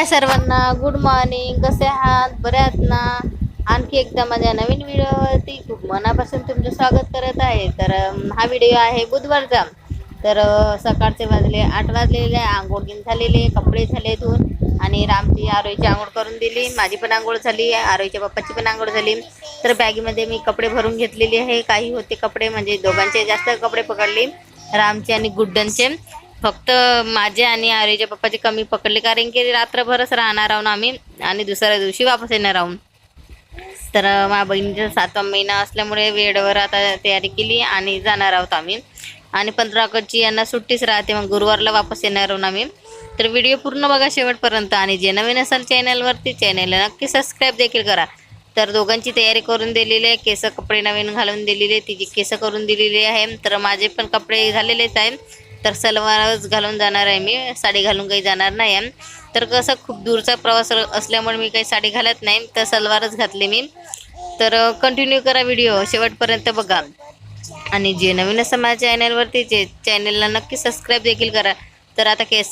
हाय सर्वांना? Good morning कसे आहात? बरे आहात ना? आणखी एकदा माझ्या नवीन व्हिडिओवरती खूप मनापासून तुमचं स्वागत करत आहे. तर हा व्हिडिओ आहे बुधवारचा. तर सकाळचे वाजले आठ वाजलेले आंघोळ घेऊन झालेले कपडे झाले धुवून. आणि रामची आरोईची आंघोळ करून दिली. माझी पण आंघोळ झाली. आरोईच्या बाप्पाची पण आंघोळ झाली. तर बॅगीमध्ये मी कपडे भरून घेतलेले आहे. काही होते कपडे म्हणजे दोघांचे जास्त कपडे पकडले. रामचे आणि गुड्डनचे. फक्त माझे आणि आरेच्या पप्पाचे कमी पकडले कारण की रात्रभरच राहणार आहोत आम्ही आणि दुसऱ्या दिवशी वापस येणार आहोत. तर माझ्या बहिणीचा सातवा महिना असल्यामुळे वेळेवर आता तयारी केली आणि जाणार आहोत आम्ही. आणि पंधरा ऑगस्टची यांना सुट्टीच राहते मग गुरुवारला वापस येणार आहोत आम्ही. तर व्हिडिओ पूर्ण बघा शेवटपर्यंत आणि जे नवीन असाल चॅनलवरती चॅनलला नक्की सबस्क्राईब देखील करा. तर दोघांची तयारी करून दिलेली आहे केस कपडे नवीन घालून दिलेले तिची केस करून दिलेली आहे. तर माझे पण कपडे झालेलेच आहे तर सलवारच घालून जाणार आहे मी. साडी घालून काही जाणार नाही आहे. तर कसं खूप दूरचा प्रवास असल्यामुळे मी काही साडी घालत नाही. तर सलवारच घातली मी. तर कंटिन्यू करा व्हिडिओ शेवटपर्यंत बघा. आणि जे नवीन असं माझ्या चॅनलवरती जे चॅनलला नक्की सबस्क्राईब देखील करा. तर आता केस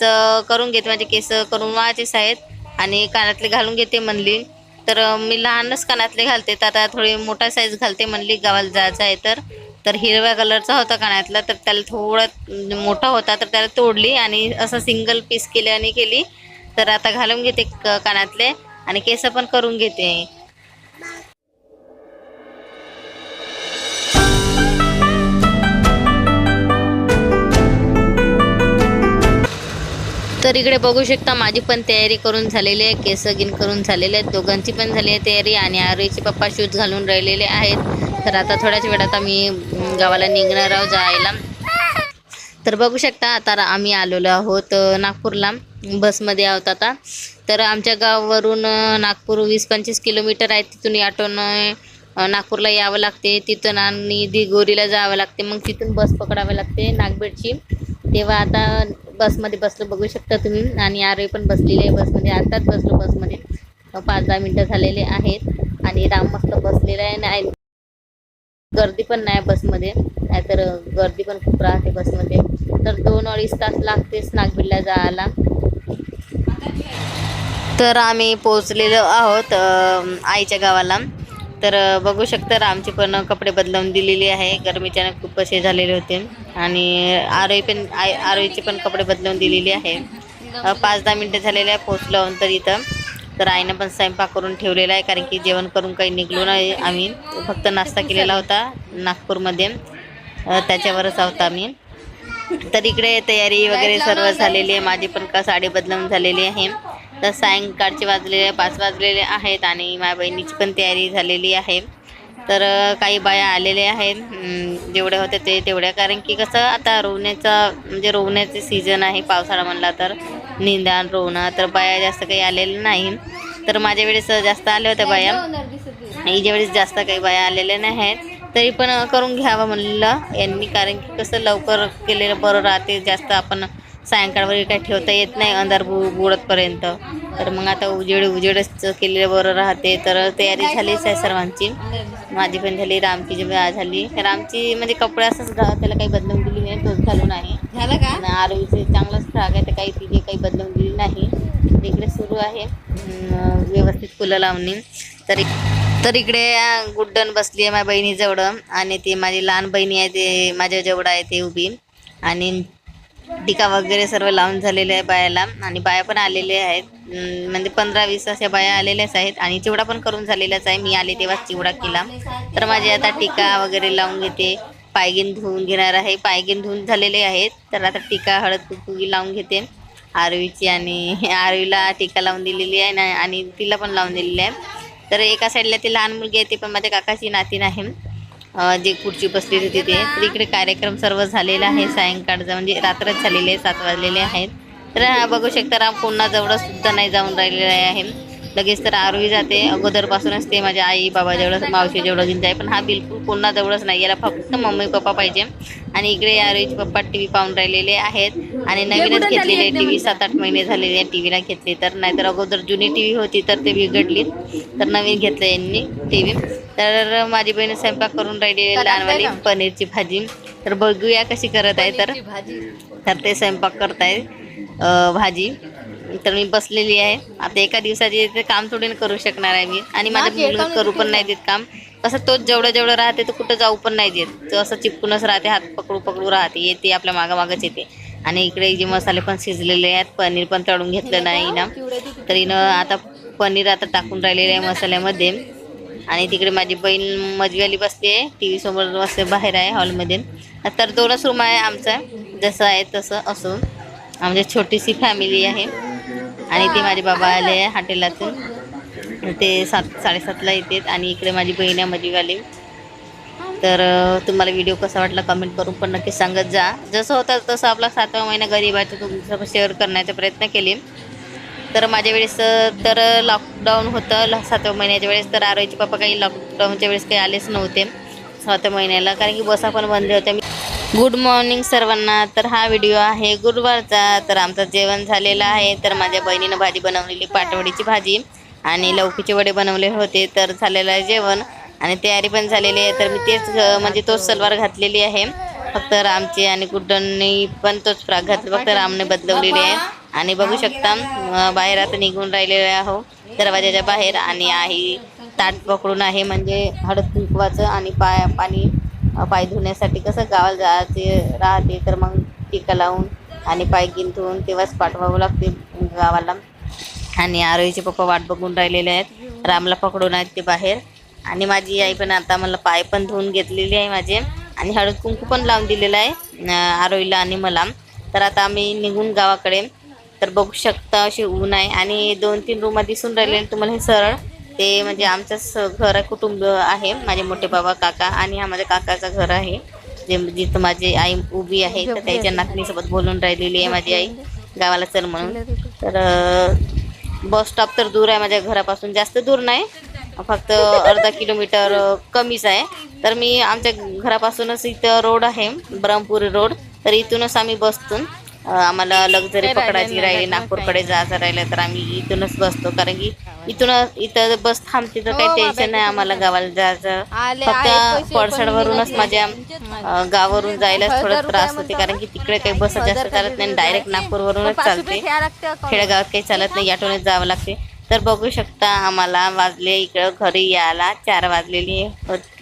करून घेते. माझे केस करून वाचेच आहेत. आणि कानातले घालून घेते म्हणली. तर मी लहानच कानातले घालते. तर आता थोडी मोठा साईज घालते म्हणली. गावाला जायचं आहे तर. तर हिरव्या कलरचा होता कानातला तर त्याला थोडा म्हणजे मोठा होता तर त्याला तोडली आणि असं सिंगल पीस केल्याने केली. तर आता घालून घेते क- कानातले आणि केस पण करून घेते. तर इकडे बघू शकता माझी पण तयारी करून झालेली आहे केस गिन करून झालेले आहेत दोघांची पण झाली आहे तयारी आणि आरोईचे पप्पा शूज घालून राहिलेले आहेत. तर आता थोड्याच वेळात आम्ही गावाला निघणार आहोत जायला. तर बघू शकता आता आम्ही आलेलो आहोत नागपूरला. बसमध्ये आहोत आता. तर आमच्या गावावरून नागपूर वीस पंचवीस किलोमीटर आहे तिथून ऑटोनं नागपूरला यावं लागते. तिथून आणि दिगोरीला जावं लागते. मग तिथून बस पकडावी लागते नागबेडची. तेव्हा आता बसमध्ये बसलो बघू शकता तुम्ही. आणि आरोही पण बसलेली आहे बसमध्ये आताच बसलो बसमध्ये. पाच दहा मिनटं झालेले आहेत. आणि राम मस्त बसलेला आहे. आणि गर्दी पण नाही बसमध्ये. नाहीतर गर्दी पण खूप राहते बसमध्ये. तर दोन अडीच तास लागतेच नागबीडला जायला. तर आम्ही पोचलेलो आहोत आईच्या गावाला. तर बघू शकता आमचे पण कपडे बदलवून दिलेले आहे. गरमीच्यानं खूप असे झालेले होते. आणि आरोई पण आई आरोईचे पण कपडे बदलून दिलेले आहे. पाच दहा मिनटं झालेले आहे पोचलो तर इथं. तर आईनं पण स्वयंपाक करून ठेवलेला आहे कारण की जेवण करून काही निघलो नाही आम्ही. फक्त नाश्ता केलेला होता नागपूरमध्ये. त्याच्यावरच आहोत आम्ही. तर इकडे तयारी वगैरे सर्व झालेली आहे. माझी पण का साडी बदलून झालेली आहे. तर सायंकाळचे वाजलेले पाच वाजलेले आहेत आणि माझ्या बहिणीची पण तयारी झालेली आहे. तर काही बाया आलेल्या आहेत. जेवढ्या होत्या ते तेवढ्या. कारण की कसं आता रोवण्याचा म्हणजे रोवण्याचे सीझन आहे पावसाळा म्हणला तर. निंदान रोवणं तर बाया जास्त काही आलेल्या नाही तर माझ्या वेळेस जास्त आल्या होत्या बाया. हिच्या वेळेस जास्त काही बाया आलेल्या नाही आहेत तरी पण करून घ्यावं म्हणलं यांनी. कारण की कसं लवकर केलेलं बरं राहते. जास्त आपण सायंकाळ वगैरे काही ठेवता येत नाही अंधार बु बुडतपर्यंत. तर मग आता उजेड उजेडच केलेलं बरं राहते. तर तयारी झालीच आहे सर्वांची. माझी पण झाली रामची जी झाली. रामची म्हणजे कपडे असंच त्याला काही बदलून दिली नाही तोच घालून आहे. झालं का? आरोग्यचे चांगलाच फ्राक आहे तर काही तिथे काही बदलून दिली नाही. इकडे सुरू आहे. व्यवस्थित फुलं लावणी तर तर इकडे गुड्डन बसली आहे माझ्या बहिणीजवळ. आणि ती माझी लहान बहिणी आहे ते माझ्या जवळ आहे ते उभी. आणि टीका वगैरे सर्व लावून झालेले आहे बायाला आणि बाया पण आलेले आहेत. म्हणजे पंधरा वीस अशा बाया आलेल्याच आहेत आणि चिवडा पण करून झालेलाच आहे. मी आले तेव्हाच चिवडा केला. तर माझी आता टीका वगैरे लावून घेते. पायगिन धुवून घेणार आहे. पायगिन धुवून झालेले आहेत. तर आता टीका हळद कुकुगी लावून घेते. आरवीची आणि आरवीला टीका लावून दिलेली आहे ना आणि तिला पण लावून दिलेली आहे. तर एका साईडला ती लहान मुलगी आहे ती पण माझ्या काकाची नातीन आहे जे खुर्ची बसलेली होती ते तर इकडे कार्यक्रम सर्व झालेला आहे. सायंकाळचा म्हणजे रात्रच झालेले आहे सात वाजलेले आहेत. तर हा बघू शकता राम पुन्हा जवळ सुद्धा नाही जाऊन राहिलेला आहे. लगेच तर आरोही जाते. अगोदरपासूनच ते माझ्या आई बाबा जेवढं मावशी जेवढं घेऊन जाय पण हा बिलकुल पुन्हा जवळच नाही. याला फक्त मम्मी पप्पा पाहिजे. आणि इकडे आरोहीचे पप्पा टी व्ही पाहून राहिलेले आहेत. आणि नवीनच घेतलेले टी व्ही. सात आठ महिने झालेले आहे टी व्हीला घेतली. तर नाहीतर अगोदर जुनी टी व्ही होती तर ते बिघडली. तर नवीन घेतलं यांनी टी व्ही. तर माझी बहीण स्वयंपाक करून राहिली लहानवाली पनीरची भाजी. तर बघूया कशी करत आहे तर. भाजी. तर ते स्वयंपाक करताय अं, भाजी. तर मी बसलेली आहे. आता एका दिवसाची ते काम थोडी ना करू शकणार आहे मी. आणि माझा मुलगा करू पण नाही देत काम. कसं तोच जेवढं जेवढं राहते तो कुठं जाऊ पण नाही देत. तो असं चिपकूनच राहते हात पकडू पकडू राहते. येते आपल्या मागं मागच येते. आणि इकडे जे मसाले पण शिजलेले आहेत पनीर पण तळून घेतलं नाही ना. तर हिनं आता पनीर आता टाकून राहिलेलं आहे मसाल्यामध्ये. आणि तिकडे माझी बहीण मजवीवाली बसते आहे टी व्ही समोर बसते बाहेर आहे हॉलमध्ये. तर दोनच रूम आहे आमचा जसं आहे तसं असून. आमची छोटीशी फॅमिली आहे. आणि ते माझे बाबा आले आहे हॉटेलातून. ते सात साडेसातला येतात आणि इकडे माझी बहीण आहे मजवीवाली तर तुम्हाला व्हिडिओ कसा वाटला कमेंट करून पण नक्की सांगत जा. जसं होतं तसं आपला सातवा महिना गरिबाचं तुमच्यासोबत शेअर करण्याचा प्रयत्न केले. तर माझ्या वेळेस तर लॉकडाऊन होतं ल- सातव्या महिन्याच्या वेळेस तर आरोईचे पप्पा काही लॉकडाऊनच्या वेळेस काही आलेच नव्हते सातव्या महिन्याला कारण की बसा पण बंद होत्या. मी गुड मॉर्निंग सर्वांना. तर हा व्हिडिओ आहे गुरुवारचा. तर आमचं जेवण झालेलं आहे. तर माझ्या बहिणीनं भाजी बनवलेली पाटवडीची भाजी आणि लौकीचे वडे बनवले होते. तर झालेलं आहे जेवण आणि तयारी पण झालेली आहे. तर मी तेच म्हणजे तोच सलवार घातलेली आहे. फक्त रामची आणि गुड्डननी पण तोच फ्रॉक घातला. फक्त रामने बदलवलेली आहे. आणि बघू शकता बाहेर आता निघून राहिलेले आहो. दरवाजाच्या बाहेर आणि आई ताट पकडून आहे म्हणजे हळद कुंकवाचं आणि पाय पाणी पाय धुण्यासाठी कसं गावाला जायचे राहते तर मग टिका लावून आणि पाय गिन तेव्हाच पाठवावं लागते गावाला. आणि आरोहीचे पप्पा वाट बघून राहिलेले आहेत. रामला पकडून आहेत ते बाहेर. आणि माझी आई पण आता मला पाय पण धुवून घेतलेली आहे माझे. आणि हळद कुंकू पण लावून दिलेलं आहे आरोहीला आणि मला. तर आता आम्ही निघून गावाकडे तर बघू शकता अशी ऊन आहे. आणि दोन तीन रूम दिसून राहिले तुम्हाला हे सरळ. ते म्हणजे आमचंच घर आहे कुटुंब आहे. माझे मोठे बाबा काका आणि हा माझ्या काकाचं घर आहे. जे जिथं माझी आई उभी आहे तर त्याच्या नातनीसोबत बोलून राहिलेली आहे माझी आई गावाला चल म्हणून. तर बस स्टॉप तर दूर आहे माझ्या घरापासून. जास्त दूर नाही. फक्त अर्धा किलोमीटर कमीच आहे. तर मी आमच्या घरापासूनच इथं रोड आहे ब्रह्मपुरी रोड. तर इथूनच आम्ही बसतून आम्हाला लक्झरी पकडायची राहिली. नागपूरकडे जायचं राहिलं तर आम्ही इथूनच बसतो. कारण की इथून इथं बस थांबते तर काही टेन्शन नाही आम्हाला गावाला जायचं. फक्त पडसडवरूनच माझ्या गावावरून जायला थोडं त्रास होते. कारण की तिकडे काही बस जास्त चालत नाही डायरेक्ट नागपूरवरूनच चालते. खेडेगावात काही चालत नाही ऑटोनेच जावं लागते. तर बघू शकता आम्हाला वाजले इकडं घरी यायला चार वाजलेली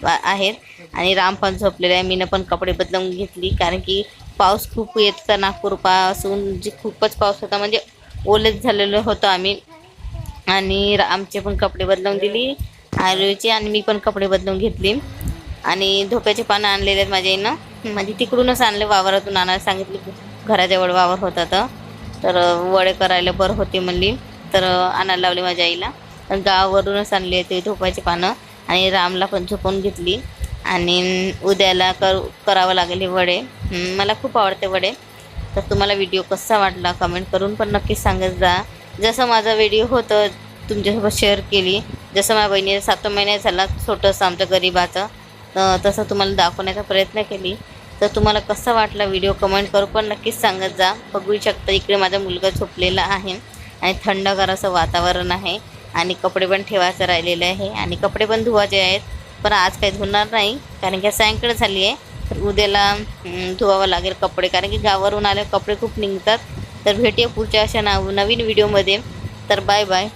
आहेत. आणि राम पण झोपलेले आहे. मीनं पण कपडे बदलवून घेतली. कारण की पाऊस खूप येत होता नागपूरपासून जे खूपच पाऊस होता म्हणजे ओलेच झालेलो होतो आम्ही. आणि रा- आमचे पण कपडे बदलवून दिली आरोचे आणि मी पण कपडे बदलून घेतली. आणि धोक्याचे पानं आणलेले आहेत माझ्या आईनं. म्हणजे तिकडूनच आणले वावरातून आणायला सांगितले घराजवळ वावर होता तर. तर वडे करायला बरं होते म्हणली तर आणायला लावली माझ्या आईला. गावावरूनच आणले ते धोपाचे पानं. आणि रामला पण झोपून घेतली. आणि उद्याला कर करावं लागेल हे वडे. मला खूप आवडते वडे. तर तुम्हाला व्हिडिओ कसा वाटला कमेंट करून पण नक्कीच सांगत जा. जसं माझा व्हिडिओ होतं तुमच्यासोबत शेअर केली. जसं माझ्या बहिणीचा सात महिना झाला छोटंसं आमचं गरिबाचं तर तसं तुम्हाला दाखवण्याचा प्रयत्न केली. तर तुम्हाला कसा वाटला व्हिडिओ कमेंट करू पण नक्कीच सांगत जा. बघू शकता इकडे माझा मुलगा झोपलेला आहे आणि थंडगार असं वातावरण आहे आणि कपडे पण ठेवायचं राहिलेलं आहे आणि कपडे पण धुवायचे आहेत. पण आज काही धुणार नाही. कारण की सायंकाळ झाली आहे. तर उद्याला धुवावं लागेल कपडे. कारण की गावावरून आले कपडे खूप निघतात. तर भेटूया पुढच्या अशा नाव नवीन व्हिडिओमध्ये तर बाय बाय